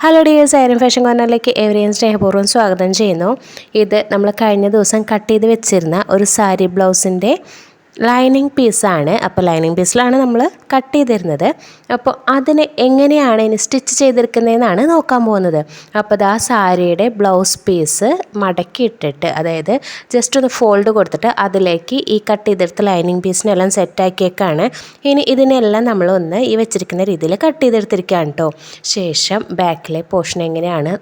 Hello dears ആയിരം fashion കോർണറിലേക്ക് എവരെയും സ്നേഹപൂർവം സ്വാഗതം ചെയ്യുന്നു. ഇത് നമ്മൾ കഴിഞ്ഞ ദിവസം കട്ട് ചെയ്ത് വെച്ചിരുന്ന ഒരു സാരി ബ്ലൗസിന്റെ ലൈനിങ് പീസാണ് അപ്പോൾ ലൈനിങ് പീസിലാണ് നമ്മൾ കട്ട് ചെയ്തിരുന്നത്. അപ്പോൾ അതിനെ എങ്ങനെയാണ് ഇനി സ്റ്റിച്ച് ചെയ്തെടുക്കുന്നതെന്നാണ് നോക്കാൻ പോകുന്നത്. അപ്പോൾ അത് ആ സാരിയുടെ ബ്ലൗസ് പീസ് മടക്കി ഇട്ടിട്ട് അതായത് ജസ്റ്റ് ഒന്ന് ഫോൾഡ് കൊടുത്തിട്ട് അതിലേക്ക് ഈ കട്ട് ചെയ്തെടുത്ത ലൈനിങ് പീസിനെല്ലാം സെറ്റാക്കിയേക്കാണ് ഇനി ഇതിനെല്ലാം നമ്മൾ ഒന്ന് ഈ വെച്ചിരിക്കുന്ന രീതിയിൽ കട്ട് ചെയ്തെടുത്തിരിക്കുകയാണ് കേട്ടോ ശേഷം ബാക്കിലെ പോർഷൻ എങ്ങനെയാണ്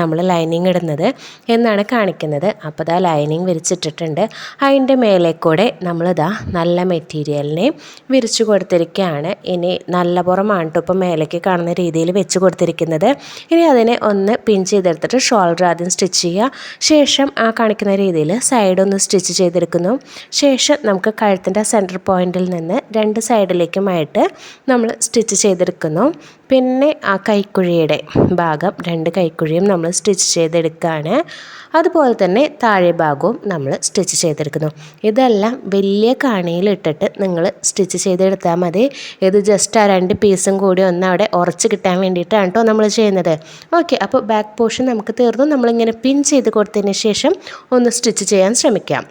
നമ്മൾ ലൈനിങ് ഇടുന്നത് എന്നാണ് കാണിക്കുന്നത്. അപ്പോൾ ഇതാ ലൈനിങ് വിരിച്ചിട്ടിട്ടുണ്ട്. അതിന്റെ മേലെ കൂടെ നമ്മളിതാ നല്ല മെറ്റീരിയലിനെ വിരിച്ചു കൊടുത്തിരിക്കുകയാണ് ഇനി നല്ല പുറമാണ് കേട്ടോ മേലേക്ക് കാണുന്ന രീതിയിൽ വെച്ച് കൊടുത്തിരിക്കുന്നത്. ഇനി അതിനെ ഒന്ന് പിൻ ചെയ്തെടുത്തിട്ട് ഷോൾഡർ ആദ്യം സ്റ്റിച്ച് ചെയ്യുക. ശേഷം ആ കാണിക്കുന്ന രീതിയിൽ സൈഡ് ഒന്ന് സ്റ്റിച്ച് ചെയ്തെടുക്കുന്നു. ശേഷം നമുക്ക് കഴുത്തിന്റെ സെന്റർ പോയിന്റിൽ നിന്ന് രണ്ട് സൈഡിലേക്കുമായിട്ട് നമ്മൾ സ്റ്റിച്ച് ചെയ്തെടുക്കുന്നു. പിന്നെ ആ കൈക്കുഴിയുടെ ഭാഗം രണ്ട് കൈക്കുഴിയും നമ്മൾ സ്റ്റിച്ച് ചെയ്തെടുക്കുകയാണ്. അതുപോലെ തന്നെ താഴെ ഭാഗവും നമ്മൾ സ്റ്റിച്ച് ചെയ്തെടുക്കുന്നു. ഇതെല്ലാം വലിയ കാണിയിലിട്ടിട്ട് നിങ്ങൾ സ്റ്റിച്ച് ചെയ്തെടുത്താൽ മതി. ഇത് ജസ്റ്റ് ആ രണ്ട് പീസും കൂടി ഒന്ന് അവിടെ ഉറച്ച് കിട്ടാൻ വേണ്ടിയിട്ടാണ് കേട്ടോ നമ്മൾ ചെയ്യുന്നത്. ഓക്കെ അപ്പോൾ ബാക്ക് പോർഷൻ നമുക്ക് തീർന്നു. നമ്മളിങ്ങനെ പിൻ ചെയ്ത് കൊടുത്തതിന് ശേഷം ഒന്ന് സ്റ്റിച്ച് ചെയ്യാൻ ശ്രമിക്കാം.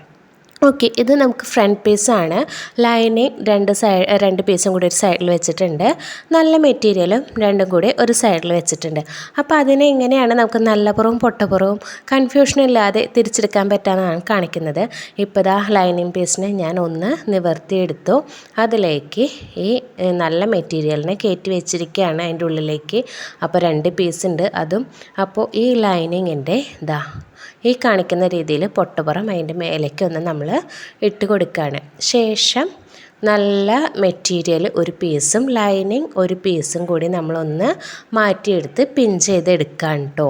ഓക്കെ ഇത് നമുക്ക് ഫ്രണ്ട് പീസാണ് ലൈനിങ് രണ്ട് സൈഡ് രണ്ട് പീസും കൂടി ഒരു സൈഡിൽ വെച്ചിട്ടുണ്ട്. നല്ല മെറ്റീരിയലും രണ്ടും കൂടി ഒരു സൈഡിൽ വെച്ചിട്ടുണ്ട്. അപ്പോൾ അതിനെ എങ്ങനെയാണ് നമുക്ക് നല്ല പുറവും പൊട്ടപ്പുറവും കൺഫ്യൂഷൻ ഇല്ലാതെ തിരിച്ചെടുക്കാൻ പറ്റാമെന്നാണ് കാണിക്കുന്നത്. ഇപ്പോൾ ഇതാ ലൈനിങ് പീസിനെ ഞാൻ ഒന്ന് നിവർത്തിയെടുത്തു. അതിലേക്ക് ഈ നല്ല മെറ്റീരിയലിനെ കയറ്റി വെച്ചിരിക്കുകയാണ് അതിന്റെ ഉള്ളിലേക്ക്. അപ്പോൾ രണ്ട് പീസുണ്ട് അതും. അപ്പോൾ ഈ ലൈനിങ്ങിന്റെ ഇതാ ഈ കാണിക്കുന്ന രീതിയിൽ പൊട്ടുപുറം അതിന്റെ മേലേക്ക് ഒന്ന് നമ്മൾ ഇട്ട് കൊടുക്കുകയാണ്. ശേഷം നല്ല മെറ്റീരിയൽ ഒരു പീസും ലൈനിങ് ഒരു പീസും കൂടി നമ്മളൊന്ന് മാറ്റിയെടുത്ത് പിൻ ചെയ്തെടുക്കാം കേട്ടോ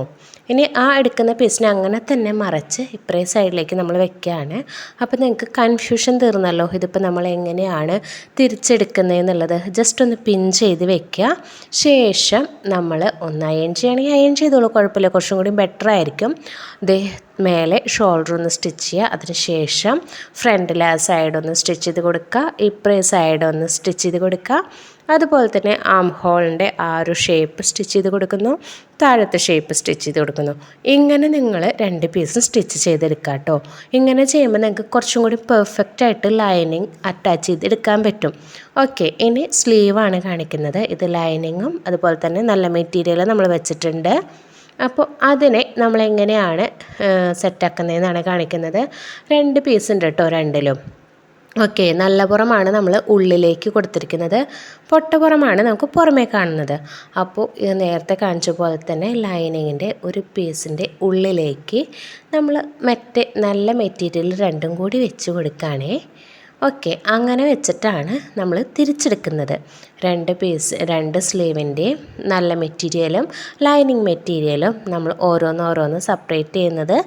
ഇനി ആ എടുക്കുന്ന പീസിനെ അങ്ങനെ തന്നെ മറച്ച് ഇപ്പറേ സൈഡിലേക്ക് നമ്മൾ വെക്കുകയാണ്. അപ്പോൾ നിങ്ങൾക്ക് കൺഫ്യൂഷൻ തീർന്നല്ലോ ഇതിപ്പോൾ നമ്മൾ എങ്ങനെയാണ് തിരിച്ചെടുക്കുന്നതെന്നുള്ളത്. ജസ്റ്റ് ഒന്ന് പിൻ ചെയ്ത് വെക്കുക. ശേഷം നമ്മൾ ഒന്ന് അയൺ ചെയ്യണമെങ്കിൽ അയൺ ചെയ്തോളൂ കുഴപ്പമില്ല. കുറച്ചും കൂടി ബെറ്റർ ആയിരിക്കും. ദേ മേലെ ഷോൾഡർ ഒന്ന് സ്റ്റിച്ച് ചെയ്യുക. അതിനുശേഷം ശേഷം ഫ്രണ്ടിൽ ആ സൈഡ് ഒന്ന് സ്റ്റിച്ച് ചെയ്ത് കൊടുക്കുക. ഇപ്പറേ സൈഡ് ഒന്ന് സ്റ്റിച്ച് ചെയ്ത് കൊടുക്കുക. അതുപോലെ തന്നെ ആം ഹോളിന്റെ ആ ഒരു ഷേപ്പ് സ്റ്റിച്ച് ചെയ്ത് കൊടുക്കുന്നു. താഴത്തെ ഷേപ്പ് സ്റ്റിച്ച് ചെയ്ത് കൊടുക്കുന്നു. ഇങ്ങനെ നിങ്ങൾ രണ്ട് പീസും സ്റ്റിച്ച് ചെയ്തെടുക്കുക കേട്ടോ ഇങ്ങനെ ചെയ്യുമ്പോൾ നിങ്ങൾക്ക് കുറച്ചും കൂടി പെർഫെക്റ്റ് ആയിട്ട് ലൈനിങ് അറ്റാച്ച് ചെയ്തെടുക്കാൻ പറ്റും. ഓക്കെ ഇനി സ്ലീവാണ് കാണിക്കുന്നത്. ഇത് ലൈനിങ്ങും അതുപോലെ തന്നെ നല്ല മെറ്റീരിയൽ നമ്മൾ വെച്ചിട്ടുണ്ട്. അപ്പോൾ അതിനെ നമ്മളെങ്ങനെയാണ് സെറ്റാക്കുന്നതെന്നാണ് കാണിക്കുന്നത്. രണ്ട് പീസ് ഉണ്ട് കേട്ടോ രണ്ടിലും. ഓക്കെ നല്ല പുറമാണ് നമ്മൾ ഉള്ളിലേക്ക് കൊടുത്തിരിക്കുന്നത്. പൊട്ടപ്പുറമാണ് നമുക്ക് പുറമേ കാണുന്നത്. അപ്പോൾ നേരത്തെ കാണിച്ച പോലെ തന്നെ ലൈനിങ്ങിന്റെ ഒരു പീസിന്റെ ഉള്ളിലേക്ക് നമ്മൾ മറ്റേ നല്ല മെറ്റീരിയൽ രണ്ടും കൂടി വെച്ച് കൊടുക്കുകയാണേ ഓക്കെ അങ്ങനെ വെച്ചിട്ടാണ് നമ്മൾ തിരിച്ചെടുക്കുന്നത്. രണ്ട് പീസ് രണ്ട് സ്ലീവിന്റെയും നല്ല മെറ്റീരിയലും ലൈനിങ് മെറ്റീരിയലും നമ്മൾ ഓരോന്നോരോന്ന് സെപ്പറേറ്റ് ചെയ്യുന്നത്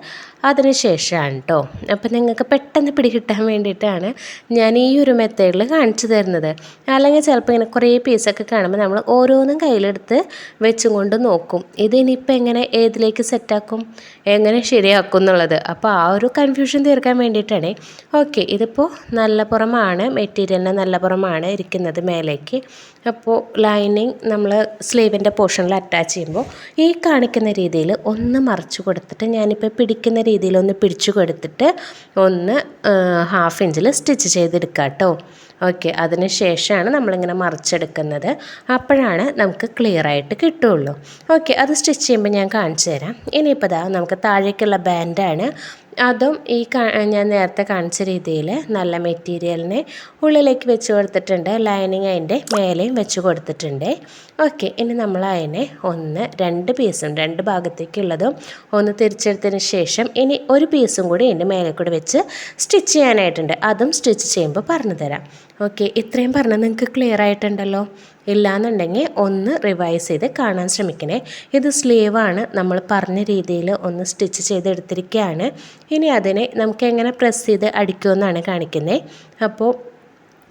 അതിന് ശേഷമാണ് കേട്ടോ അപ്പോൾ നിങ്ങൾക്ക് പെട്ടെന്ന് പിടികിട്ടാൻ വേണ്ടിയിട്ടാണ് ഞാൻ ഈ ഒരു മെത്തേഡിൽ കാണിച്ചു തരുന്നത്. അല്ലെങ്കിൽ ചിലപ്പോൾ ഇങ്ങനെ കുറേ പീസൊക്കെ കാണുമ്പോൾ നമ്മൾ ഓരോന്നും കയ്യിലെടുത്ത് വെച്ചും കൊണ്ട് നോക്കും. ഇതിനിപ്പോൾ എങ്ങനെ ഏതിലേക്ക് സെറ്റാക്കും എങ്ങനെ ശരിയാക്കും എന്നുള്ളത്. അപ്പോൾ ആ ഒരു കൺഫ്യൂഷൻ തീർക്കാൻ വേണ്ടിയിട്ടാണ്. ഓക്കെ ഇതിപ്പോൾ നല്ല പുറമാണ് മെറ്റീരിയലിന് നല്ല പുറമാണ് ഇരിക്കുന്നത് മേലേക്ക്. അപ്പോൾ ലൈനിങ് നമ്മൾ സ്ലീവിന്റെ പോർഷനിൽ അറ്റാച്ച് ചെയ്യുമ്പോൾ ഈ കാണിക്കുന്ന രീതിയിൽ ഒന്ന് മറിച്ച് കൊടുത്തിട്ട് ഞാനിപ്പോൾ പിടിക്കുന്ന രീതിയിൽ ഒന്ന് പിടിച്ചു കൊടുത്തിട്ട് ഒന്ന് ഹാഫ് ഇഞ്ചിൽ സ്റ്റിച്ച് ചെയ്തെടുക്കുക കേട്ടോ. ഓക്കെ അതിന് ശേഷമാണ് നമ്മളിങ്ങനെ മറിച്ചെടുക്കുന്നത്. അപ്പോഴാണ് നമുക്ക് ക്ലിയർ ആയിട്ട് കിട്ടുള്ളൂ ഓക്കെ അത് സ്റ്റിച്ച് ചെയ്യുമ്പോൾ ഞാൻ കാണിച്ചു തരാം. ഇനിയിപ്പോൾ ഇതാ നമുക്ക് താഴേക്കുള്ള ബാൻഡാണ് അതും ഈ ഞാൻ നേരത്തെ കാണിച്ച രീതിയിൽ നല്ല മെറ്റീരിയലിനെ ഉള്ളിലേക്ക് വെച്ച് കൊടുത്തിട്ടുണ്ട്. ലൈനിങ് അതിന്റെ മേലെയും വെച്ച് കൊടുത്തിട്ടുണ്ട്. ഓക്കെ ഇനി നമ്മൾ അതിനെ ഒന്ന് രണ്ട് പീസും രണ്ട് ഭാഗത്തേക്കുള്ളതും ഒന്ന് തിരിച്ചെടുത്തതിന് ശേഷം ഇനി ഒരു പീസും കൂടി ഇതിന്റെ മേലെ കൂടി വെച്ച് സ്റ്റിച്ച് ചെയ്യാനായിട്ടുണ്ട്. അതും സ്റ്റിച്ച് ചെയ്യുമ്പോൾ പറഞ്ഞു തരാം ഓക്കെ ഇത്രയും പറഞ്ഞാൽ നിങ്ങൾക്ക് ക്ലിയർ ആയിട്ടുണ്ടല്ലോ? ഇല്ലാന്നുണ്ടെങ്കിൽ ഒന്ന് റിവൈസ് ചെയ്ത് കാണാൻ ശ്രമിക്കണേ. ഇത് സ്ലീവാണ് നമ്മൾ പറഞ്ഞ രീതിയിൽ ഒന്ന് സ്റ്റിച്ച് ചെയ്തെടുത്തിരിക്കുകയാണ് ഇനി അതിനെ നമുക്ക് എങ്ങനെ പ്രസ് ചെയ്ത് അടിക്കുമെന്നാണ് കാണിക്കുന്നത് അപ്പോൾ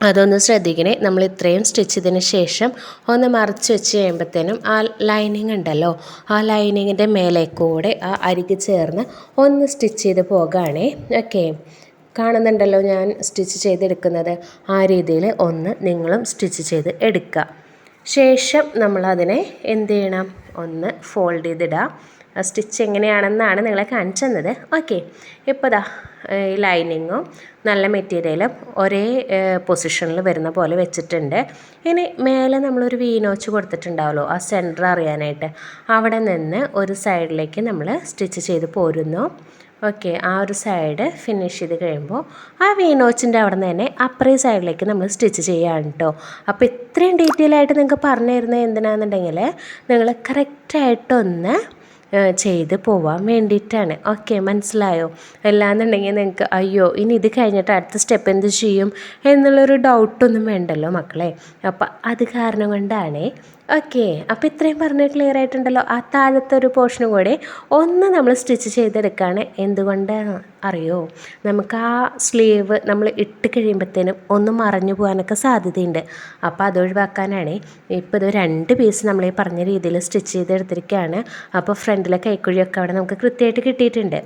അതൊന്ന് ശ്രദ്ധിക്കണേ. നമ്മൾ ഇത്രയും സ്റ്റിച്ച് ചെയ്തതിന് ശേഷം ഒന്ന് മറിച്ച് വെച്ച് കഴിയുമ്പോഴത്തേനും ആ ലൈനിങ് ഉണ്ടല്ലോ ആ ലൈനിങ്ങിന്റെ മേലെ കൂടെ ആ അരികെ ചേർന്ന് ഒന്ന് സ്റ്റിച്ച് ചെയ്ത് പോകുകയാണേ ഓക്കെ കാണുന്നുണ്ടല്ലോ ഞാൻ സ്റ്റിച്ച് ചെയ്തെടുക്കുന്നത്. ആ രീതിയിൽ ഒന്ന് നിങ്ങളും സ്റ്റിച്ച് ചെയ്ത് എടുക്കുക. ശേഷം നമ്മളതിനെ എന്ത് ചെയ്യണം? ഒന്ന് ഫോൾഡ് ചെയ്തിടാം. സ്റ്റിച്ച് എങ്ങനെയാണെന്നാണ് നിങ്ങളെ കാണിച്ചു തന്നത് ഓക്കെ. ഇപ്പോൾ ദാ ഈ ലൈനിങ്ങും നല്ല മെറ്റീരിയലും ഒരേ പൊസിഷനിൽ വരുന്ന പോലെ വെച്ചിട്ടുണ്ട്. ഇനി മേലെ നമ്മളൊരു വീനോച്ച് കൊടുത്തിട്ടുണ്ടാവുമല്ലോ ആ സെന്റർ അറിയാനായിട്ട്. അവിടെ നിന്ന് ഒരു സൈഡിലേക്ക് നമ്മൾ സ്റ്റിച്ച് ചെയ്ത് പോരുന്നു. ഓക്കെ ആ ഒരു സൈഡ് ഫിനിഷ് ചെയ്ത് കഴിയുമ്പോൾ ആ വീനോച്ചിന്റെ അവിടെ നിന്ന് തന്നെ അപ്പറേ സൈഡിലേക്ക് നമ്മൾ സ്റ്റിച്ച് ചെയ്യാണ് കേട്ടോ അപ്പോൾ ഇത്രയും ഡീറ്റെയിൽ ആയിട്ട് നിങ്ങൾക്ക് പറഞ്ഞു തരുന്നത് എന്തിനാണെന്നുണ്ടെങ്കിൽ നിങ്ങൾ കറക്റ്റായിട്ടൊന്ന് ചെയ്ത് പോവാൻ വേണ്ടിയിട്ടാണ്. ഓക്കെ മനസ്സിലായോ? അല്ലാന്നുണ്ടെങ്കിൽ നിങ്ങൾക്ക് അയ്യോ ഇനി ഇത് കഴിഞ്ഞിട്ട് അടുത്ത സ്റ്റെപ്പ് എന്ത് ചെയ്യും? എന്നുള്ളൊരു ഡൗട്ടൊന്നും വേണ്ടല്ലോ മക്കളെ. അപ്പം അത് കാരണം കൊണ്ടാണ് ഓക്കെ അപ്പോൾ ഇത്രയും പറഞ്ഞ് ക്ലിയർ ആയിട്ടുണ്ടല്ലോ. ആ താഴത്തെ ഒരു പോർഷനും കൂടെ ഒന്ന് നമ്മൾ സ്റ്റിച്ച് ചെയ്തെടുക്കുകയാണ് എന്തുകൊണ്ട്? അറിയോ? നമുക്ക് ആ സ്ലീവ് നമ്മൾ ഇട്ട് കഴിയുമ്പോഴത്തേനും ഒന്ന് മറഞ്ഞു പോകാനൊക്കെ സാധ്യതയുണ്ട്. അപ്പോൾ അത് ഒഴിവാക്കാനാണ്. ഇപ്പോൾ ഇത് രണ്ട് പീസ് നമ്മൾ ഈ പറഞ്ഞ രീതിയിൽ സ്റ്റിച്ച് ചെയ്തെടുത്തിരിക്കുകയാണ് അപ്പോൾ ഫ്രണ്ടിലെ കൈക്കുഴിയൊക്കെ അവിടെ നമുക്ക് കൃത്യമായിട്ട് കിട്ടിയിട്ടുണ്ട്.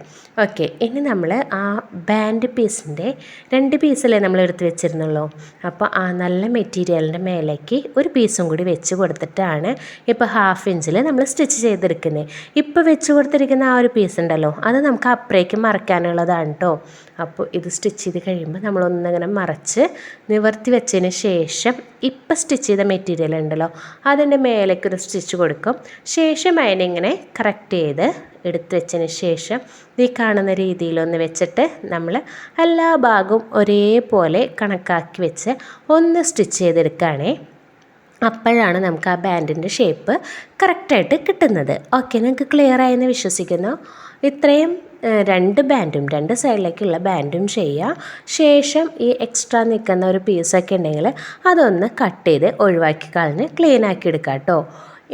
ഓക്കെ ഇനി നമ്മൾ ആ ബാൻഡ് പീസിന്റെ രണ്ട് പീസല്ലേ നമ്മൾ എടുത്ത് വെച്ചിരുന്നുള്ളൂ? അപ്പോൾ ആ നല്ല മെറ്റീരിയലിന്റെ മേലേക്ക് ഒരു പീസും കൂടി വെച്ച് കൊടുത്തിട്ടാണ് ഇപ്പോൾ ഹാഫ് ഇഞ്ചിൽ നമ്മൾ സ്റ്റിച്ച് ചെയ്തെടുക്കുന്നത് ഇപ്പോൾ വെച്ച് കൊടുത്തിരിക്കുന്ന ആ ഒരു പീസ് ഉണ്ടല്ലോ അത് നമുക്ക് അപ്പുറേക്ക് മറക്കാനുള്ളതാണ് കേട്ടോ അപ്പോൾ ഇത് സ്റ്റിച്ച് ചെയ്ത് കഴിയുമ്പോൾ നമ്മളൊന്നിങ്ങനെ മറച്ച് നിവർത്തി വെച്ചതിന് ശേഷം ഇപ്പം സ്റ്റിച്ച് ചെയ്ത മെറ്റീരിയൽ ഉണ്ടല്ലോ അതിന്റെ മേലേക്ക് ഒരു സ്റ്റിച്ച് കൊടുക്കും. ശേഷം അതിനിങ്ങനെ കറക്റ്റ് ചെയ്ത് എടുത്ത് വെച്ചതിന് ശേഷം ഈ കാണുന്ന രീതിയിലൊന്ന് വെച്ചിട്ട് നമ്മൾ എല്ലാ ഭാഗവും ഒരേപോലെ കണക്കാക്കി വെച്ച് ഒന്ന് സ്റ്റിച്ച് ചെയ്തെടുക്കുകയാണേ അപ്പോഴാണ് നമുക്ക് ആ ബാൻഡിന്റെ ഷേപ്പ് കറക്റ്റായിട്ട് കിട്ടുന്നത്. ഓക്കെ നിങ്ങൾക്ക് ക്ലിയർ ആയെന്ന് വിശ്വസിക്കുന്നു. ഇത്രയും രണ്ട് ബാൻഡും രണ്ട് സൈഡിലേക്കുള്ള ബാൻഡും ചെയ്യുക. ശേഷം ഈ എക്സ്ട്രാ നിൽക്കുന്ന ഒരു പീസൊക്കെ ഉണ്ടെങ്കിൽ അതൊന്ന് കട്ട് ചെയ്ത് ഒഴിവാക്കി കളഞ്ഞ് ക്ലീൻ ആക്കി എടുക്കാം കേട്ടോ.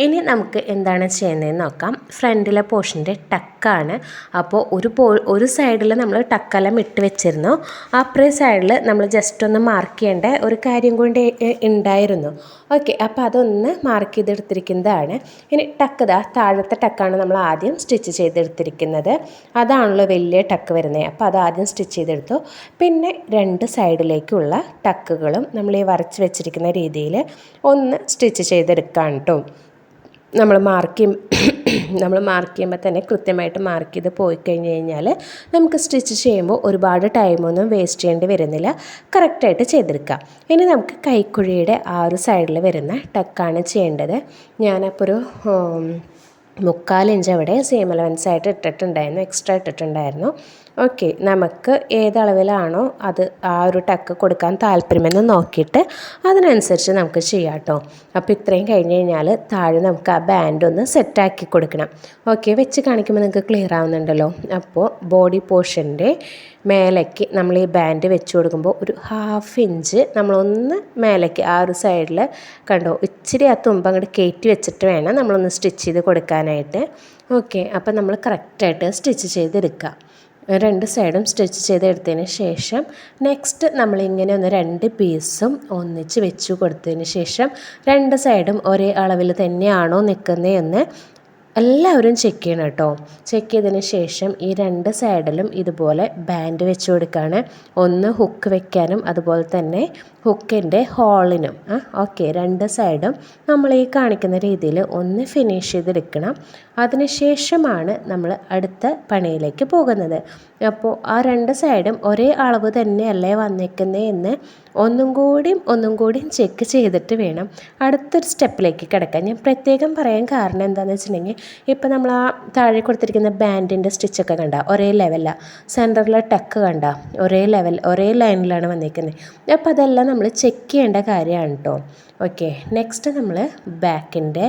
ഇനി നമുക്ക് എന്താണ് ചെയ്യുന്നതെന്ന് നോക്കാം. ഫ്രണ്ടിലെ പോർഷന്റെ ടക്കാണ്. അപ്പോൾ ഒരു പോ ഒരു സൈഡിൽ നമ്മൾ ടക്കെല്ലാം ഇട്ട് വെച്ചിരുന്നു. അപ്പുറേ സൈഡിൽ നമ്മൾ ജസ്റ്റ് ഒന്ന് മാർക്ക് ചെയ്യേണ്ട ഒരു കാര്യം കൊണ്ട് ഉണ്ടായിരുന്നു ഓക്കെ അപ്പോൾ അതൊന്ന് മാർക്ക് ചെയ്തെടുത്തിരിക്കുന്നതാണ്. ഇനി ടക്ക് ദാ താഴത്തെ ടക്കാണ് നമ്മൾ ആദ്യം സ്റ്റിച്ച് ചെയ്തെടുത്തിരിക്കുന്നത്. അതാണല്ലോ വലിയ ടക്ക് വരുന്നത് അപ്പോൾ അത് ആദ്യം സ്റ്റിച്ച് ചെയ്തെടുത്തു. പിന്നെ രണ്ട് സൈഡിലേക്കുള്ള ടക്കുകളും നമ്മൾ ഈ വരച്ച് വെച്ചിരിക്കുന്ന രീതിയിൽ ഒന്ന് സ്റ്റിച്ച് ചെയ്തെടുക്കാം കേട്ടോ നമ്മൾ മാർക്ക് ചെയ്യും നമ്മൾ മാർക്ക് ചെയ്യുമ്പോൾ തന്നെ കൃത്യമായിട്ട് മാർക്ക് ചെയ്ത് പോയി കഴിഞ്ഞ് കഴിഞ്ഞാൽ നമുക്ക് സ്റ്റിച്ച് ചെയ്യുമ്പോൾ ഒരുപാട് ടൈമൊന്നും വേസ്റ്റ് ചെയ്യേണ്ടി വരുന്നില്ല. കറക്റ്റായിട്ട് ചെയ്തെടുക്കാം. ഇനി നമുക്ക് കൈക്കുഴിയുടെ ആ ഒരു സൈഡിൽ വരുന്ന ടക്കാണ് ചെയ്യേണ്ടത്. ഞാനപ്പോൾ ഒരു മുക്കാൽ ഇഞ്ച് അവിടെ സെയിം അലവൻസ് ആയിട്ട് ഇട്ടിട്ടുണ്ടായിരുന്നു എക്സ്ട്രാ ഇട്ടിട്ടുണ്ടായിരുന്നു. ഓക്കെ നമുക്ക് ഏത് അളവിലാണോ അത് ആ ഒരു ടക്ക് കൊടുക്കാൻ താല്പര്യമെന്ന് നോക്കിയിട്ട് അതിനനുസരിച്ച് നമുക്ക് ചെയ്യാം കേട്ടോ അപ്പോൾ ഇത്രയും കഴിഞ്ഞ് കഴിഞ്ഞാൽ താഴെ നമുക്ക് ആ ബാൻഡ് ഒന്ന് സെറ്റാക്കി കൊടുക്കണം. ഓക്കെ വെച്ച് കാണിക്കുമ്പോൾ നിങ്ങൾക്ക് ക്ലിയർ ആവുന്നുണ്ടല്ലോ? അപ്പോൾ ബോഡി പോർഷന്റെ മേലേക്ക് നമ്മൾ ഈ ബാൻഡ് വെച്ച് കൊടുക്കുമ്പോൾ ഒരു ഹാഫ് ഇഞ്ച് നമ്മളൊന്ന് മേലേക്ക് ആ ഒരു സൈഡിൽ കണ്ടോ ഇച്ചിരി ആ തുമ്പ് അങ്ങോട്ട് കയറ്റി വെച്ചിട്ട് വേണം നമ്മളൊന്ന് സ്റ്റിച്ച് ചെയ്ത് കൊടുക്കാനായിട്ട്. ഓക്കെ അപ്പോൾ നമ്മൾ കറക്റ്റായിട്ട് സ്റ്റിച്ച് ചെയ്തെടുക്കുക. രണ്ട് സൈഡും സ്റ്റിച്ച് ചെയ്തെടുത്തതിന് ശേഷം നെക്സ്റ്റ് നമ്മളിങ്ങനെ ഒന്ന് രണ്ട് പീസും ഒന്നിച്ച് വെച്ച് കൊടുത്തതിന് ശേഷം രണ്ട് സൈഡും ഒരേ അളവിൽ തന്നെയാണോ നിൽക്കുന്നതെന്ന് എല്ലാവരും ചെക്ക് ചെയ്യണം കേട്ടോ. ചെക്ക് ചെയ്തതിന് ശേഷം ഈ രണ്ട് സൈഡിലും ഇതുപോലെ ബാൻഡ് വെച്ച് കൊടുക്കുകയാണ് ഒന്ന് ഹുക്ക് വെക്കാനും അതുപോലെ തന്നെ ഹുക്കിന്റെ ഹോളിനും ഓക്കെ രണ്ട് സൈഡും നമ്മൾ ഈ കാണിക്കുന്ന രീതിയിൽ ഒന്ന് ഫിനിഷ് ചെയ്തെടുക്കണം. അതിനുശേഷമാണ് നമ്മൾ അടുത്ത പണിയിലേക്ക് പോകുന്നത്. അപ്പോൾ ആ രണ്ട് സൈഡും ഒരേ അളവ് തന്നെയല്ലേ വന്നിരിക്കുന്നത് എന്ന് ഒന്നും കൂടിയും ഒന്നും കൂടിയും ചെക്ക് ചെയ്തിട്ട് വേണം അടുത്തൊരു സ്റ്റെപ്പിലേക്ക് കിടക്കാൻ. ഞാൻ പ്രത്യേകം പറയാൻ കാരണം എന്താണെന്ന് വെച്ചിട്ടുണ്ടെങ്കിൽ ഇപ്പോൾ നമ്മൾ ആ താഴെ കൊടുത്തിരിക്കുന്ന ബാൻഡിന്റെ സ്റ്റിച്ചൊക്കെ കണ്ട ഒരേ ലെവലാണ് സെന്ററിലെ ടക്ക് കണ്ട ഒരേ ലെവൽ ഒരേ ലൈനിലാണ് വന്നിരിക്കുന്നത് അപ്പോൾ അതെല്ലാം നമ്മൾ ചെക്ക് ചെയ്യേണ്ട കാര്യമാണ് കേട്ടോ ഓക്കെ നെക്സ്റ്റ് നമ്മൾ ബാക്കിന്റെ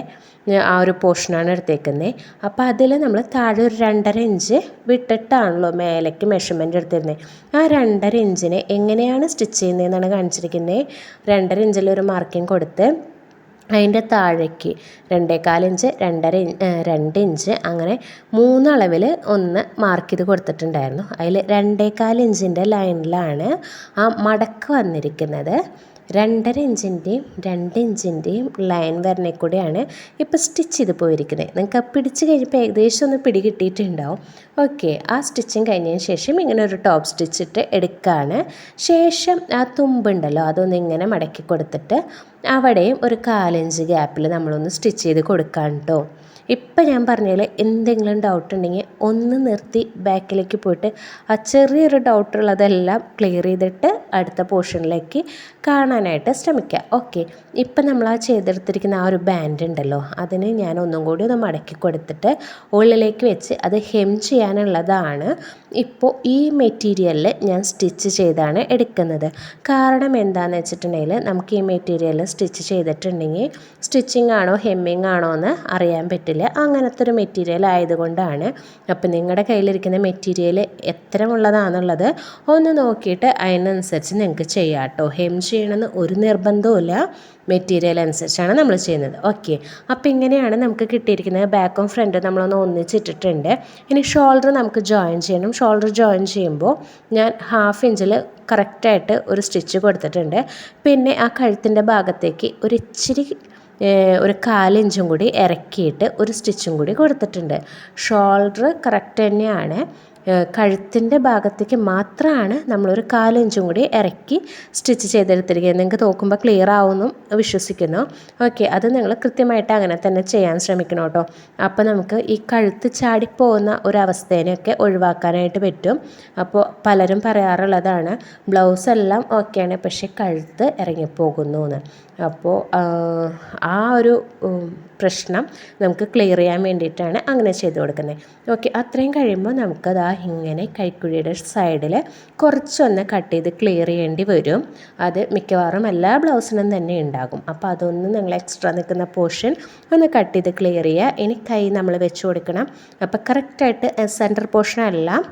ആ ഒരു പോർഷനാണ് എടുത്തേക്കുന്നത് അപ്പോൾ അതിൽ നമ്മൾ താഴെ ഒരു രണ്ടര ഇഞ്ച് വിട്ടിട്ടാണല്ലോ മേലേക്ക് മെഷർമെന്റ് എടുത്തിരുന്നത് ആ രണ്ടര ഇഞ്ചിനെ എങ്ങനെയാണ് സ്റ്റിച്ച് ചെയ്യുന്നതെന്നാണ് കാണിച്ചിരിക്കുന്നത് രണ്ടര ഇഞ്ചിൽ ഒരു മാർക്കിംഗ് കൊടുത്ത് അതിന്റെ താഴേക്ക് രണ്ടേകാൽ ഇഞ്ച് രണ്ടര രണ്ട് ഇഞ്ച് അങ്ങനെ മൂന്നളവിൽ ഒന്ന് മാർക്ക് ചെയ്ത് കൊടുത്തിട്ടുണ്ടായിരുന്നു. അതിൽ രണ്ടേകാലിഞ്ചിന്റെ ലൈനിലാണ് ആ മടക്ക് വന്നിരിക്കുന്നത്. രണ്ടര ഇഞ്ചിന്റെയും രണ്ട് ഇഞ്ചിന്റെയും ലൈൻ വരണ കൂടെയാണ് ഇപ്പോൾ സ്റ്റിച്ച് ചെയ്ത് പോയിരിക്കുന്നത്. നിങ്ങൾക്ക് പിടിച്ച് കഴിഞ്ഞപ്പോൾ ഏകദേശം ഒന്ന് പിടി കിട്ടിയിട്ടുണ്ടാവും ഓക്കെ ആ സ്റ്റിച്ചിങ് കഴിഞ്ഞതിന് ശേഷം ഇങ്ങനെ ഒരു ടോപ്പ് സ്റ്റിച്ചിട്ട് എടുക്കുകയാണ് ശേഷം ആ തുമ്പുണ്ടല്ലോ അതൊന്ന് ഇങ്ങനെ മടക്കി കൊടുത്തിട്ട് അവിടെയും ഒരു കാലഞ്ച് ഗ്യാപ്പിൽ നമ്മളൊന്ന് സ്റ്റിച്ച് ചെയ്ത് കൊടുക്കാം കേട്ടോ. ഇപ്പം ഞാൻ പറഞ്ഞതിൽ എന്തെങ്കിലും ഡൗട്ട് ഉണ്ടെങ്കിൽ ഒന്ന് നിർത്തി ബാക്കിലേക്ക് പോയിട്ട് ആ ചെറിയൊരു ഡൗട്ടുള്ളതെല്ലാം ക്ലിയർ ചെയ്തിട്ട് അടുത്ത പോർഷനിലേക്ക് കാണാനായിട്ട് ശ്രമിക്കുക. ഓക്കെ ഇപ്പം നമ്മൾ ആ ചെയ്തെടുത്തിരിക്കുന്ന ആ ഒരു ബാൻഡ് ഉണ്ടല്ലോ അതിന് ഞാൻ ഒന്നും കൂടി ഒന്ന് മടക്കി കൊടുത്തിട്ട് ഉള്ളിലേക്ക് വെച്ച് അത് ഹെം ചെയ്യാനുള്ളതാണ്. ഇപ്പോൾ ഈ മെറ്റീരിയലിൽ ഞാൻ സ്റ്റിച്ച് ചെയ്താണ് എടുക്കുന്നത്. കാരണം എന്താണെന്ന് വെച്ചിട്ടുണ്ടെങ്കിൽ നമുക്ക് ഈ മെറ്റീരിയൽ സ്റ്റിച്ച് ചെയ്തിട്ടുണ്ടെങ്കിൽ സ്റ്റിച്ചിങ് ആണോ ഹെമ്മിങ് ആണോ എന്ന് അറിയാൻ പറ്റില്ല. അങ്ങനത്തെ ഒരു മെറ്റീരിയൽ ആയതുകൊണ്ടാണ്. അപ്പോൾ നിങ്ങളുടെ കയ്യിലിരിക്കുന്ന മെറ്റീരിയൽ എത്തരമുള്ളതാണെന്നുള്ളത് ഒന്ന് നോക്കിയിട്ട് അതിനനുസരിച്ച് നിങ്ങൾക്ക് ചെയ്യാം കേട്ടോ. ഹെം ചെയ്യണമെന്ന് ഒരു നിർബന്ധവുമില്ല. മെറ്റീരിയൽ അനുസരിച്ചാണ് നമ്മൾ ചെയ്യുന്നത്. ഓക്കെ അപ്പോൾ ഇങ്ങനെയാണ് നമുക്ക് കിട്ടിയിരിക്കുന്നത്. ബാക്കും ഫ്രണ്ടും നമ്മളൊന്ന് ഒന്നിച്ചിട്ടിട്ടുണ്ട്. ഇനി ഷോൾഡർ നമുക്ക് ജോയിൻ ചെയ്യണം. ഷോൾഡർ ജോയിൻ ചെയ്യുമ്പോൾ ഞാൻ ഹാഫ് ഇഞ്ചിൽ കറക്റ്റായിട്ട് ഒരു സ്റ്റിച്ച് കൊടുത്തിട്ടുണ്ട്. പിന്നെ ആ കഴുത്തിന്റെ ഭാഗത്തേക്ക് ഒരു ഇച്ചിരി ഒരു കാലിഞ്ചും കൂടി ഇറക്കിയിട്ട് ഒരു സ്റ്റിച്ചും കൂടി കൊടുത്തിട്ടുണ്ട്. ഷോൾഡർ കറക്റ്റ് തന്നെയാണ്. കഴുത്തിന്റെ ഭാഗത്തേക്ക് മാത്രമാണ് നമ്മളൊരു കാലഞ്ചും കൂടി ഇറക്കി സ്റ്റിച്ച് ചെയ്തെടുത്തിരിക്കുന്നത്. നിങ്ങൾക്ക് തോക്കുമ്പോൾ ക്ലിയർ ആവുമെന്നും വിശ്വസിക്കുന്നു. ഓക്കെ അത് നിങ്ങൾ കൃത്യമായിട്ട് അങ്ങനെ തന്നെ ചെയ്യാൻ ശ്രമിക്കണം കേട്ടോ. അപ്പോൾ നമുക്ക് ഈ കഴുത്ത് ചാടിപ്പോകുന്ന ഒരവസ്ഥേനെയൊക്കെ ഒഴിവാക്കാനായിട്ട് പറ്റും. അപ്പോൾ പലരും പറയാറുള്ളതാണ് ബ്ലൗസ് എല്ലാം ഓക്കെയാണ് പക്ഷേ കഴുത്ത് ഇറങ്ങിപ്പോകുന്നു എന്ന്. അപ്പോൾ ആ ഒരു പ്രശ്നം നമുക്ക് ക്ലിയർ ചെയ്യാൻ വേണ്ടിയിട്ടാണ് അങ്ങനെ ചെയ്ത് കൊടുക്കുന്നത്. ഓക്കെ അത്രയും കഴിയുമ്പോൾ നമുക്കത് ഇങ്ങനെ കൈക്കുഴിയുടെ സൈഡിൽ കുറച്ചൊന്ന് കട്ട് ചെയ്ത് ക്ലിയർ ചെയ്യേണ്ടി വരും. അത് മിക്കവാറും എല്ലാ ബ്ലൗസിനും തന്നെ ഉണ്ടാകും. അപ്പോൾ അതൊന്ന് നിങ്ങൾ എക്സ്ട്രാ നിൽക്കുന്ന പോർഷൻ ഒന്ന് കട്ട് ചെയ്ത് ക്ലിയർ ചെയ്യുക. ഇനി കൈ നമ്മൾ വെച്ച് കൊടുക്കണം. അപ്പോൾ കറക്റ്റായിട്ട് സെന്റർ പോർഷൻ എല്ലാം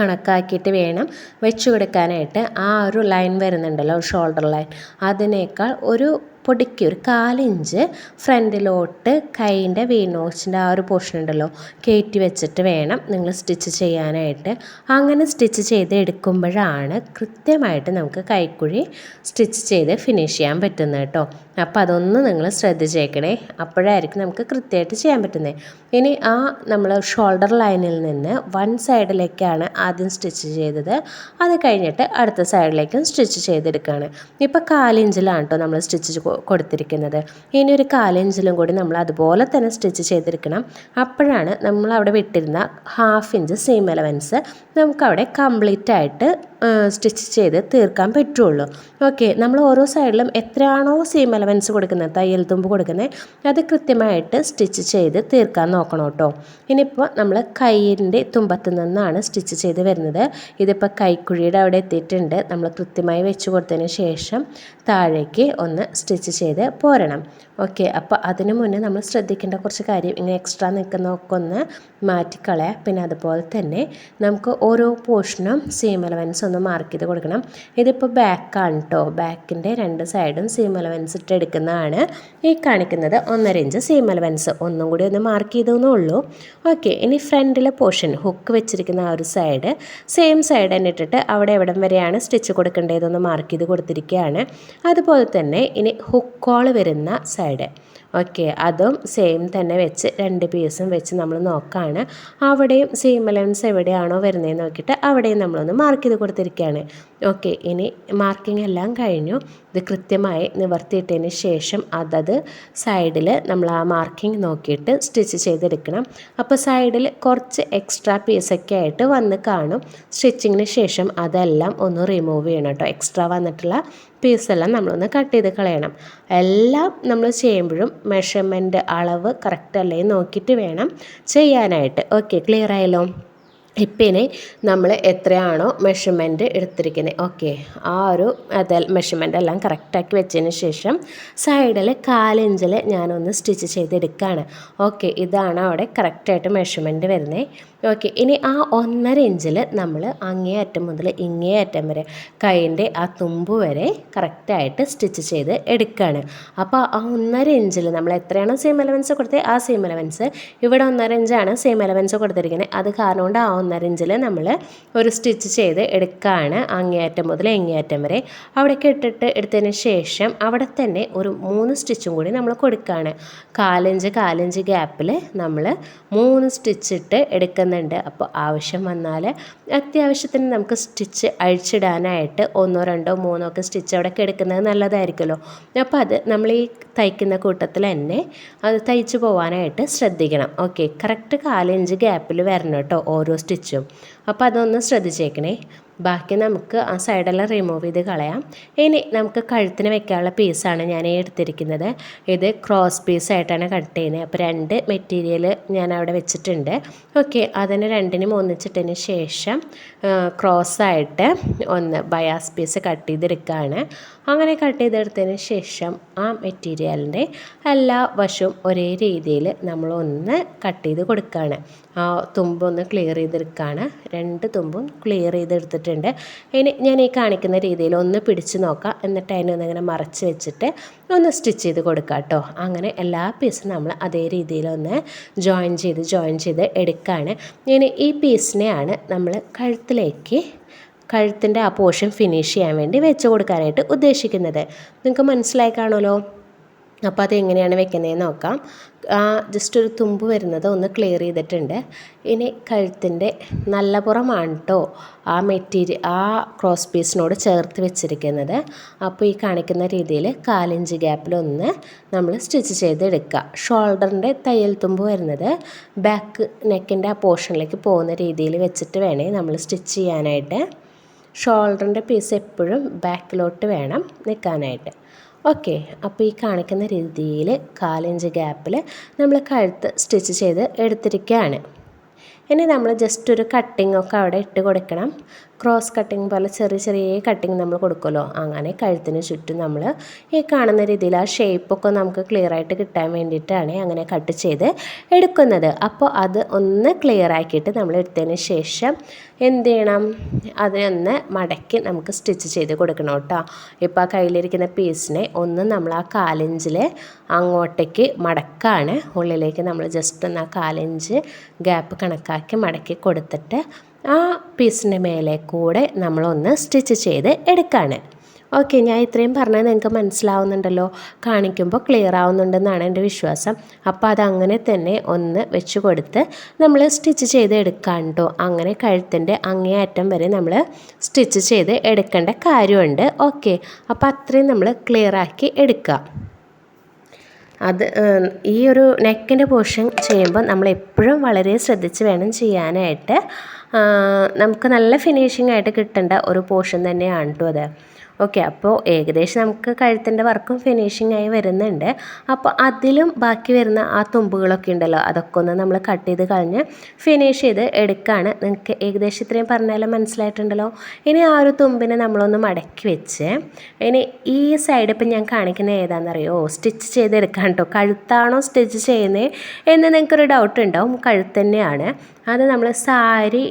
കണക്കാക്കിയിട്ട് വേണം വെച്ച് കൊടുക്കാനായിട്ട് ആ ഒരു ലൈൻ വരുന്നുണ്ടല്ലോ ഷോൾഡർ ലൈൻ അതിനേക്കാൾ ഒരു പൊടിക്ക് ഒരു കാലിഞ്ച് ഫ്രണ്ടിലോട്ട് കൈന്റെ വീണോച്ചിന്റെ ആ ഒരു പോർഷൻ ഉണ്ടല്ലോ കയറ്റി വെച്ചിട്ട് വേണം നിങ്ങൾ സ്റ്റിച്ച് ചെയ്യാനായിട്ട്. അങ്ങനെ സ്റ്റിച്ച് ചെയ്ത് എടുക്കുമ്പോഴാണ് കൃത്യമായിട്ട് നമുക്ക് കൈക്കുഴി സ്റ്റിച്ച് ചെയ്ത് ഫിനിഷ് ചെയ്യാൻ പറ്റുന്നത് കേട്ടോ. അപ്പോൾ അതൊന്ന് നിങ്ങൾ ശ്രദ്ധിച്ചേക്കണേ. അപ്പോഴായിരിക്കും നമുക്ക് കൃത്യമായിട്ട് ചെയ്യാൻ പറ്റുന്നത്. ഇനി ആ നമ്മൾ ഷോൾഡർ ലൈനിൽ നിന്ന് വൺ സൈഡിലേക്കാണ് ആദ്യം സ്റ്റിച്ച് ചെയ്തത്. അത് കഴിഞ്ഞിട്ട് അടുത്ത സൈഡിലേക്കും സ്റ്റിച്ച് ചെയ്തെടുക്കുകയാണ്. ഇപ്പോൾ കാലിഞ്ചിലാണ് കേട്ടോ നമ്മൾ സ്റ്റിച്ച് കൊടുത്തിരിക്കുന്നത്. ഇനി ഒരു കാലഞ്ചിലും കൂടി നമ്മൾ അതുപോലെ തന്നെ സ്റ്റിച്ച് ചെയ്തിരിക്കണം. അപ്പോഴാണ് നമ്മൾ അവിടെ വിട്ടിരുന്ന ഹാഫ് ഇഞ്ച് സീം എലവൻസ് നമുക്കവിടെ കംപ്ലീറ്റ് ആയിട്ട് സ്റ്റിച്ച് ചെയ്ത് തീർക്കാൻ പറ്റുള്ളൂ. ഓക്കെ നമ്മൾ ഓരോ സൈഡിലും എത്രയാണോ സെയിം എലവൻസ് കൊടുക്കുന്നത് തയ്യൽ തുമ്പ് കൊടുക്കുന്നത് അത് കൃത്യമായിട്ട് സ്റ്റിച്ച് ചെയ്ത് തീർക്കാൻ നോക്കണം കേട്ടോ. ഇനിയിപ്പോൾ നമ്മൾ കൈയിന്റെ തുമ്പത്ത് നിന്നാണ് സ്റ്റിച്ച് ചെയ്ത് വരുന്നത്. ഇതിപ്പോൾ കൈക്കുഴിയുടെ അവിടെ എത്തിയിട്ടുണ്ട്. നമ്മൾ കൃത്യമായി വെച്ച് കൊടുത്തതിന് ശേഷം താഴേക്ക് ഒന്ന് സ്റ്റിച്ച് ചെയ്ത് പോരണം. ഓക്കെ അപ്പോൾ അതിന് മുന്നേ നമ്മൾ ശ്രദ്ധിക്കേണ്ട കുറച്ച് കാര്യം ഇങ്ങനെ എക്സ്ട്രാ നിൽക്കുന്നതൊക്കെ ഒന്ന് മാറ്റിക്കളയാം. പിന്നെ അതുപോലെ തന്നെ നമുക്ക് ഓരോ പോർഷനും സീം അലവൻസ് ഒന്ന് മാർക്ക് ചെയ്ത് കൊടുക്കണം. ഇതിപ്പോൾ ബാക്കാണ് കേട്ടോ ബാക്കിന്റെ രണ്ട് സൈഡും സീം അലവൻസ് ഇട്ട് എടുക്കുന്നതാണ്. ഈ കാണിക്കുന്നത് ഒന്നര ഇഞ്ച് സീം അലവൻസ് ഒന്നും കൂടി ഒന്ന് മാർക്ക് ചെയ്തെന്നേ ഉള്ളൂ. ഓക്കെ ഇനി ഫ്രണ്ടിലെ പോർഷൻ ഹുക്ക് വെച്ചിരിക്കുന്ന ആ ഒരു സൈഡ് സെയിം സൈഡ് തന്നെ ഇട്ടിട്ട് അവിടെ എവിടം വരെയാണ് സ്റ്റിച്ച് കൊടുക്കേണ്ടതെന്ന് മാർക്ക് ചെയ്ത് കൊടുത്തിരിക്കുകയാണ് അതുപോലെ തന്നെ ഇനി ഹുക്കോൾ വരുന്ന സൈഡ് ഓക്കെ അതും സെയിം തന്നെ വെച്ച് രണ്ട് പീസും വെച്ച് നമ്മൾ നോക്കുകയാണ് അവിടെയും സെയിം അലവൻസ് എവിടെയാണോ വരുന്നതെന്ന് നോക്കിയിട്ട് അവിടെയും നമ്മളൊന്ന് മാർക്ക് ചെയ്ത് കൊടുത്തിരിക്കുകയാണ്. ഓക്കെ ഇനി മാർക്കിംഗ് എല്ലാം കഴിഞ്ഞു. ഇത് കൃത്യമായി നിവർത്തിയിട്ടതിന് ശേഷം അതത് സൈഡിൽ നമ്മൾ ആ മാർക്കിംഗ് നോക്കിയിട്ട് സ്റ്റിച്ച് ചെയ്തെടുക്കണം. അപ്പോൾ സൈഡിൽ കുറച്ച് എക്സ്ട്രാ പീസൊക്കെ ആയിട്ട് വന്ന് കാണും. സ്റ്റിച്ചിങ്ങിന് ശേഷം അതെല്ലാം ഒന്ന് റിമൂവ് ചെയ്യണം കേട്ടോ. എക്സ്ട്രാ വന്നിട്ടുള്ള പീസെല്ലാം നമ്മളൊന്ന് കട്ട് ചെയ്ത് കളയണം. എല്ലാം നമ്മൾ ചെയ്യുമ്പോഴും മെഷർമെന്റ് അളവ് കറക്റ്റ് അല്ലേ നോക്കിയിട്ട് വേണം ചെയ്യാനായിട്ട്. ഓക്കെ ക്ലിയർ ആയല്ലോ? ഇപ്പം നമ്മൾ എത്രയാണോ മെഷർമെന്റ് എടുത്തിരിക്കുന്നത് ഓക്കെ ആ ഒരു അത് മെഷർമെന്റ് എല്ലാം കറക്റ്റാക്കി വെച്ചതിന് ശേഷം സൈഡിൽ കാലിഞ്ചിൽ ഞാനൊന്ന് സ്റ്റിച്ച് ചെയ്തെടുക്കുകയാണ് ഓക്കെ ഇതാണ് അവിടെ കറക്റ്റായിട്ട് മെഷർമെന്റ് വരുന്നത് ഓക്കെ ഇനി ആ ഒന്നര ഇഞ്ചിൽ നമ്മൾ അങ്ങേ അറ്റം മുതൽ ഇങ്ങേ അറ്റം വരെ കൈന്റെ ആ തുമ്പ് വരെ കറക്റ്റായിട്ട് സ്റ്റിച്ച് ചെയ്ത് എടുക്കുകയാണ് അപ്പോൾ ആ ഒന്നര ഇഞ്ചിൽ നമ്മൾ എത്രയാണോ സെയിം എലവൻസ് കൊടുത്തത് ആ സെയിം എലവൻസ് ഇവിടെ ഒന്നര ഇഞ്ചാണ് സെയിം എലവൻസ് കൊടുത്തിരിക്കുന്നത് അത് കാരണം കൊണ്ട് ആ ഒന്നര ഇഞ്ചിൽ നമ്മൾ ഒരു സ്റ്റിച്ച് ചെയ്ത് എടുക്കുകയാണ് അങ്ങേയറ്റം മുതൽ ഇങ്ങേയറ്റം വരെ. അവിടേക്ക് ഇട്ടിട്ട് എടുത്തതിന് ശേഷം അവിടെ തന്നെ ഒരു മൂന്ന് സ്റ്റിച്ചും കൂടി നമ്മൾ കൊടുക്കുകയാണ് കാലഞ്ച് കാലഞ്ച് ഗ്യാപ്പിൽ നമ്മൾ മൂന്ന് സ്റ്റിച്ച് ഇട്ട് എടുക്കുന്നുണ്ട് അപ്പോൾ ആവശ്യം വന്നാൽ അത്യാവശ്യത്തിന് നമുക്ക് സ്റ്റിച്ച് അഴിച്ചിടാനായിട്ട് ഒന്നോ രണ്ടോ മൂന്നോ ഒക്കെ സ്റ്റിച്ച് അവിടെ കിടക്കുന്നത് നല്ലതായിരിക്കുമല്ലോ. അപ്പോൾ അത് നമ്മൾ ഈ തയ്ക്കുന്ന കൂട്ടത്തിൽ തന്നെ അത് തയ്ച്ച് പോവാനായിട്ട് ശ്രദ്ധിക്കണം. ഓക്കെ. കറക്റ്റ് കാലിഞ്ച് ഗ്യാപ്പിൽ വരണം കേട്ടോ ഓരോ സ്റ്റിച്ചും. അപ്പോൾ അതൊന്ന് ശ്രദ്ധിച്ചേക്കണേ. ബാക്കി നമുക്ക് ആ സൈഡെല്ലാം റിമൂവ് ചെയ്ത് കളയാം. ഇനി നമുക്ക് കഴുത്തിന് വെക്കാനുള്ള പീസാണ് ഞാൻ എടുത്തിരിക്കുന്നത്. ഇത് ക്രോസ് പീസായിട്ടാണ് കട്ട് ചെയ്യുന്നത് അപ്പോൾ രണ്ട് മെറ്റീരിയൽ ഞാൻ അവിടെ വെച്ചിട്ടുണ്ട്. ഓക്കെ അതിന് രണ്ടിനും ഒന്നിച്ചിട്ടതിന് ശേഷം ക്രോസായിട്ട് ഒന്ന് ബയാസ് പീസ് കട്ട് ചെയ്തെടുക്കുകയാണ് അങ്ങനെ കട്ട് ചെയ്തെടുത്തതിന് ശേഷം ആ മെറ്റീരിയലിന്റെ എല്ലാ വശവും ഒരേ രീതിയിൽ നമ്മളൊന്ന് കട്ട് ചെയ്ത് കൊടുക്കുകയാണ് ആ തുമ്പൊന്ന് ക്ലിയർ ചെയ്തെടുക്കുകയാണ് രണ്ട് തുമ്പും ക്ലിയർ ചെയ്തെടുത്തിട്ടുണ്ട്. ഇനി ഞാൻ ഈ കാണിക്കുന്ന രീതിയിൽ ഒന്ന് പിടിച്ച് നോക്കാം. എന്നിട്ട് അതിനെ ഒന്നിങ്ങനെ മറച്ച് വെച്ചിട്ട് ഒന്ന് സ്റ്റിച്ച് ചെയ്ത് കൊടുക്കുക കേട്ടോ അങ്ങനെ എല്ലാ പീസും നമ്മൾ അതേ രീതിയിലൊന്ന് ജോയിൻ ചെയ്ത് ജോയിൻ ചെയ്ത് എടുക്കുകയാണ് ഇനി ഈ പീസിനെയാണ് നമ്മൾ കഴുത്തിലേക്ക് കഴുത്തിന്റെ ആ പോർഷൻ ഫിനിഷ് ചെയ്യാൻ വേണ്ടി വെച്ച് കൊടുക്കാനായിട്ട് ഉദ്ദേശിക്കുന്നത്. നിങ്ങൾക്ക് മനസ്സിലായി കാണുമല്ലോ? അപ്പോൾ അത് എങ്ങനെയാണ് വെക്കുന്നതെന്ന് നോക്കാം. ആ ജസ്റ്റ് ഒരു തുമ്പ് വരുന്നത് ഒന്ന് ക്ലിയർ ചെയ്തിട്ടുണ്ട്. ഇനി കഴുത്തിന്റെ നല്ല പുറമാണ് കേട്ടോ ആ മെറ്റീരിയൽ ആ ക്രോസ് പീസിനോട് ചേർത്ത് വെച്ചിരിക്കുന്നത്. അപ്പോൾ ഈ കാണിക്കുന്ന രീതിയിൽ കാലിഞ്ച് ഗ്യാപ്പിലൊന്ന് നമ്മൾ സ്റ്റിച്ച് ചെയ്തെടുക്കുക. ഷോൾഡറിന്റെ തയ്യൽ തുമ്പ് വരുന്നത് ബാക്ക് നെക്കിന്റെ ആ പോർഷനിലേക്ക് പോകുന്ന രീതിയിൽ വെച്ചിട്ട് വേണേ നമ്മൾ സ്റ്റിച്ച് ചെയ്യാനായിട്ട് ഷോൾഡറിന്റെ പീസ് എപ്പോഴും ബാക്കിലോട്ട് വേണം നിൽക്കാനായിട്ട്. ഓക്കെ അപ്പോൾ ഈ കാണിക്കുന്ന രീതിയിൽ കാലിഞ്ച് ഗ്യാപ്പിൽ നമ്മൾ കഴുത്ത് സ്റ്റിച്ച് ചെയ്ത് എടുത്തിരിക്കുകയാണ്. ഇനി നമ്മൾ ജസ്റ്റ് ഒരു കട്ടിങ്ങൊക്കെ അവിടെ ഇട്ട് കൊടുക്കണം. ക്രോസ് കട്ടിങ് പോലെ ചെറിയ ചെറിയ കട്ടിങ് നമ്മൾ കൊടുക്കുമല്ലോ. അങ്ങനെ കഴുത്തിന് ചുറ്റും നമ്മൾ ഈ കാണുന്ന രീതിയിൽ ആ ഷേപ്പൊക്കെ നമുക്ക് ക്ലിയർ ആയിട്ട് കിട്ടാൻ വേണ്ടിയിട്ടാണ് അങ്ങനെ കട്ട് ചെയ്ത് എടുക്കുന്നത്. അപ്പോൾ അത് ഒന്ന് ക്ലിയർ ആക്കിയിട്ട് നമ്മൾ എടുത്തതിന് ശേഷം എന്ത് ചെയ്യണം? അതിനൊന്ന് മടക്കി നമുക്ക് സ്റ്റിച്ച് ചെയ്ത് കൊടുക്കണം കേട്ടോ. ഇപ്പോൾ ആ കയ്യിലിരിക്കുന്ന പീസിനെ ഒന്ന് നമ്മൾ ആ കാലിഞ്ചിൽ അങ്ങോട്ടേക്ക് മടക്കാണ്. ഉള്ളിലേക്ക് നമ്മൾ ജസ്റ്റ് ഒന്ന് ആ കാലിഞ്ച് ഗ്യാപ്പ് കണക്കാക്കി മടക്കി കൊടുത്തിട്ട് ആ പീസിന്റെ മേലെ കൂടെ നമ്മളൊന്ന് സ്റ്റിച്ച് ചെയ്ത് എടുക്കുകയാണ് ഓക്കെ ഞാൻ ഇത്രയും പറഞ്ഞത് നിങ്ങൾക്ക് മനസ്സിലാവുന്നുണ്ടല്ലോ. കാണിക്കുമ്പോൾ ക്ലിയർ ആവുന്നുണ്ടെന്നാണ് എന്റെ വിശ്വാസം. അപ്പോൾ അതങ്ങനെ തന്നെ ഒന്ന് വെച്ച് കൊടുത്ത് നമ്മൾ സ്റ്റിച്ച് ചെയ്ത് എടുക്കാൻ അങ്ങനെ കഴുത്തിന്റെ അങ്ങേയറ്റം വരെ നമ്മൾ സ്റ്റിച്ച് ചെയ്ത് എടുക്കേണ്ട കാര്യമുണ്ട്. ഓക്കെ അപ്പോൾ അത്രയും നമ്മൾ ക്ലിയർ ആക്കി എടുക്കുക അത് ഈ ഒരു നെക്കിന്റെ പോർഷൻ ചെയ്യുമ്പോൾ നമ്മൾ എപ്പോഴും വളരെ ശ്രദ്ധിച്ച് വേണം ചെയ്യാനായിട്ട്. നമുക്ക് നല്ല ഫിനിഷിംഗ് ആയിട്ട് കിട്ടേണ്ട ഒരു പോർഷൻ തന്നെയാണ് കേട്ടോ അത്. ഓക്കെ അപ്പോൾ ഏകദേശം നമുക്ക് കഴുത്തിന്റെ വർക്കും ഫിനിഷിംഗ് ആയി വരുന്നുണ്ട്. അപ്പോൾ അതിലും ബാക്കി വരുന്ന ആ തുമ്പുകളൊക്കെ ഉണ്ടല്ലോ അതൊക്കെ ഒന്ന് നമ്മൾ കട്ട് ചെയ്ത് കളഞ്ഞ് ഫിനിഷ് ചെയ്ത് എടുക്കുകയാണ് നിങ്ങൾക്ക് ഏകദേശം ഇത്രയും പറഞ്ഞാലും മനസ്സിലായിട്ടുണ്ടല്ലോ? ഇനി ആ ഒരു തുമ്പിനെ നമ്മളൊന്ന് മടക്കി വെച്ച് ഇനി ഈ സൈഡ് ഇപ്പം ഞാൻ കാണിക്കുന്ന ഏതാണെന്നറിയോ സ്റ്റിച്ച് ചെയ്തെടുക്കാൻ കേട്ടോ കഴുത്താണോ സ്റ്റിച്ച് ചെയ്യുന്നത് എന്ന് നിങ്ങൾക്കൊരു ഡൗട്ട് ഉണ്ടാവും. കഴുത്ത് തന്നെയാണ്. അത് നമ്മൾ സാരി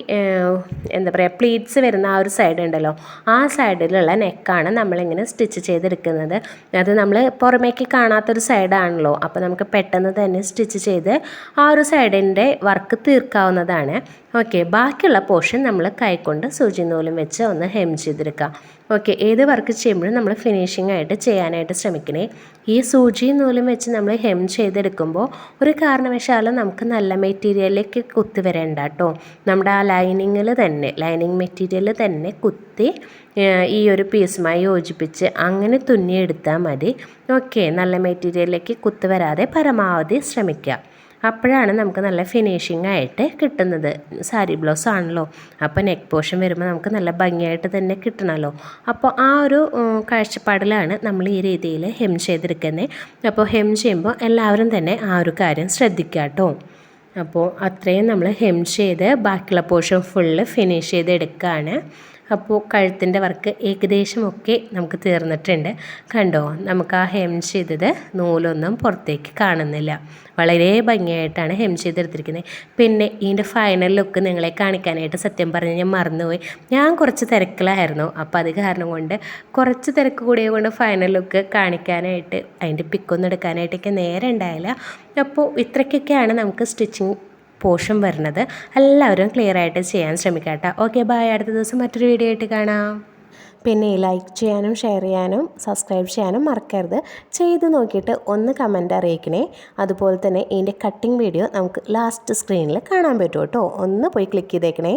എന്താ പറയുക പ്ലീറ്റ്സ് വരുന്ന ആ ഒരു സൈഡ് ഉണ്ടല്ലോ ആ സൈഡിലുള്ള നെക്കാണ് നമ്മളിങ്ങനെ സ്റ്റിച്ച് ചെയ്തെടുക്കുന്നത്. അത് നമ്മൾ പുറമേക്ക് കാണാത്തൊരു സൈഡാണല്ലോ അപ്പോൾ നമുക്ക് പെട്ടെന്ന് തന്നെ സ്റ്റിച്ച് ചെയ്ത് ആ ഒരു സൈഡിന്റെ വർക്ക് തീർക്കാവുന്നതാണ്. ഓക്കെ ബാക്കിയുള്ള പോർഷൻ നമ്മൾ കൈക്കൊണ്ട് സൂചി നൂലും വെച്ച് ഒന്ന് ഹെം ചെയ്തെടുക്കാം. ഓക്കെ ഏത് വർക്ക് ചെയ്യുമ്പോഴും നമ്മൾ ഫിനിഷിംഗ് ആയിട്ട് ചെയ്യാനായിട്ട് ശ്രമിക്കണേ. ഈ സൂചി നൂലും വെച്ച് നമ്മൾ ഹെം ചെയ്തെടുക്കുമ്പോൾ ഒരു കാരണവശാലും നമുക്ക് നല്ല മെറ്റീരിയലിലേക്ക് കുത്തി വരേണ്ട കേട്ടോ നമ്മുടെ ആ ലൈനിങ്ങിൽ തന്നെ ലൈനിങ് മെറ്റീരിയൽ തന്നെ കുത്തി ഈ ഒരു പീസുമായി യോജിപ്പിച്ച് അങ്ങനെ തുന്നിയെടുത്താൽ മതി. ഓക്കെ നല്ല മെറ്റീരിയലിലേക്ക് കുത്തി വരാതെ പരമാവധി ശ്രമിക്കുക അപ്പോഴാണ് നമുക്ക് നല്ല ഫിനിഷിംഗ് ആയിട്ട് കിട്ടുന്നത്. സാരി ബ്ലൗസ് ആണല്ലോ. അപ്പോൾ നെക്ക് പോർഷൻ വരുമ്പോൾ നമുക്ക് നല്ല ഭംഗിയായിട്ട് തന്നെ കിട്ടണമല്ലോ. അപ്പോൾ ആ ഒരു കാഴ്ചപ്പാടിലാണ് നമ്മൾ ഈ രീതിയിൽ ഹെം ചെയ്തെടുക്കുന്നത് അപ്പോൾ ഹെം ചെയ്യുമ്പോൾ എല്ലാവരും തന്നെ ആ ഒരു കാര്യം ശ്രദ്ധിക്കുക കേട്ടോ. അപ്പോൾ അത്രയും നമ്മൾ ഹെം ചെയ്ത് ബാക്കിയുള്ള പോർഷൻ ഫുള്ള് ഫിനിഷ് ചെയ്ത് എടുക്കുകയാണ് അപ്പോൾ കഴുത്തിന്റെ വർക്ക് ഏകദേശമൊക്കെ നമുക്ക് തീർന്നിട്ടുണ്ട്. കണ്ടോ നമുക്ക് ആ ഹെം ചെയ്തത് നൂലൊന്നും പുറത്തേക്ക് കാണുന്നില്ല. വളരെ ഭംഗിയായിട്ടാണ് ഹെം ചെയ്തെടുത്തിരിക്കുന്നത്. പിന്നെ ഇതിന്റെ ഫൈനൽ ലുക്ക് നിങ്ങളെ കാണിക്കാനായിട്ട് സത്യം പറഞ്ഞ് ഞാൻ മറന്നുപോയി. ഞാൻ കുറച്ച് തിരക്കിലായിരുന്നു. അപ്പോൾ അത് കാരണം കൊണ്ട് കുറച്ച് തിരക്ക് കൂടിയ കൊണ്ട് ഫൈനൽ ലുക്ക് കാണിക്കാനായിട്ട് അതിന്റെ പിക്കൊന്നും എടുക്കാനായിട്ടൊക്കെ നേരെ ഉണ്ടായില്ല. അപ്പോൾ ഇത്രയ്ക്കൊക്കെയാണ് നമുക്ക് സ്റ്റിച്ചിങ് പോർഷൻ വരുന്നത്. എല്ലാവരും ക്ലിയർ ആയിട്ട് ചെയ്യാൻ ശ്രമിക്കാം കേട്ടോ. ഓക്കെ ബൈ അടുത്ത ദിവസം മറ്റൊരു വീഡിയോ ആയിട്ട് കാണാം. പിന്നെ ലൈക്ക് ചെയ്യാനും ഷെയർ ചെയ്യാനും സബ്സ്ക്രൈബ് ചെയ്യാനും മറക്കരുത്. ചെയ്ത് നോക്കിയിട്ട് ഒന്ന് കമന്റ് അറിയിക്കണേ. അതുപോലെ തന്നെ ഇതിന്റെ കട്ടിംഗ് വീഡിയോ നമുക്ക് ലാസ്റ്റ് സ്ക്രീനിൽ കാണാൻ പറ്റും കേട്ടോ. ഒന്ന് പോയി ക്ലിക്ക് ചെയ്തേക്കണേ.